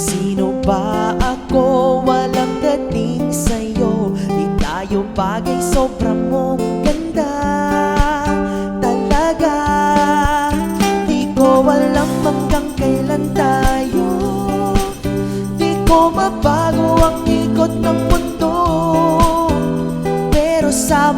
Sino ba ako? Walang dating sa'yo? Di tayo bagay, sobrang mong ganda. Talaga Di ko alam hanggang kailan tayo. Di ko mabago ang ikot ng mundo. Pero sa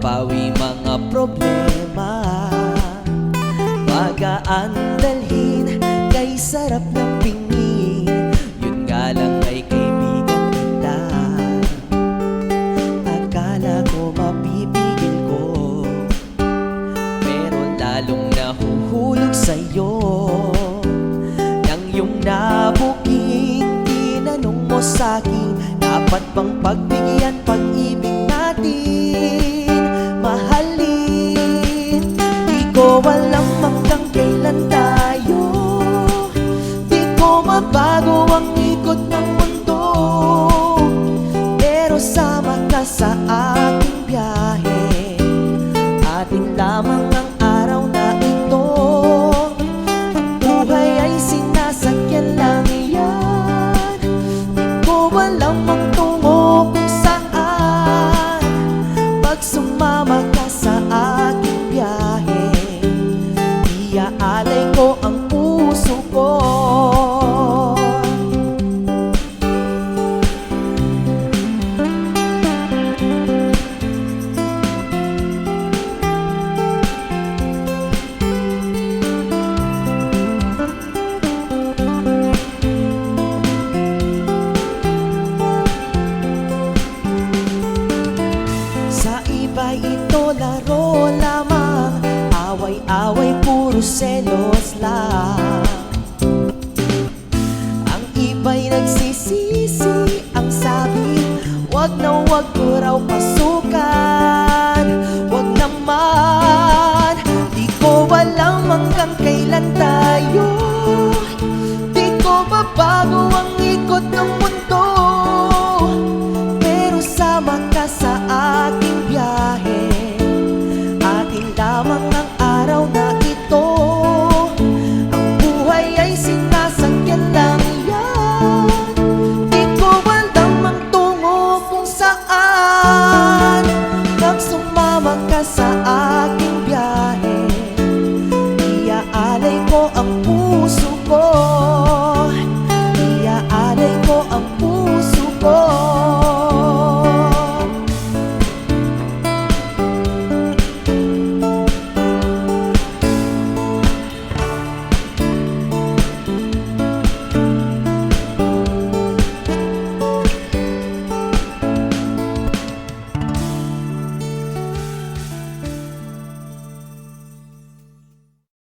Napapawi mga problema. Magaan dalhin Kay sarap ng pingin. Yun nga lang ay kaibigan kita. Akala ko mapipigil ko. Pero lalong nahuhulog sa'yo. Nang yung nabuking Tinanong mo sa'kin Dapat bang pagbigyan selos lang. Ang iba'y nagsisisi Ang sabi Wag na wag ko raw pasukan. Wag naman Di ko alam hanggang kailan tayo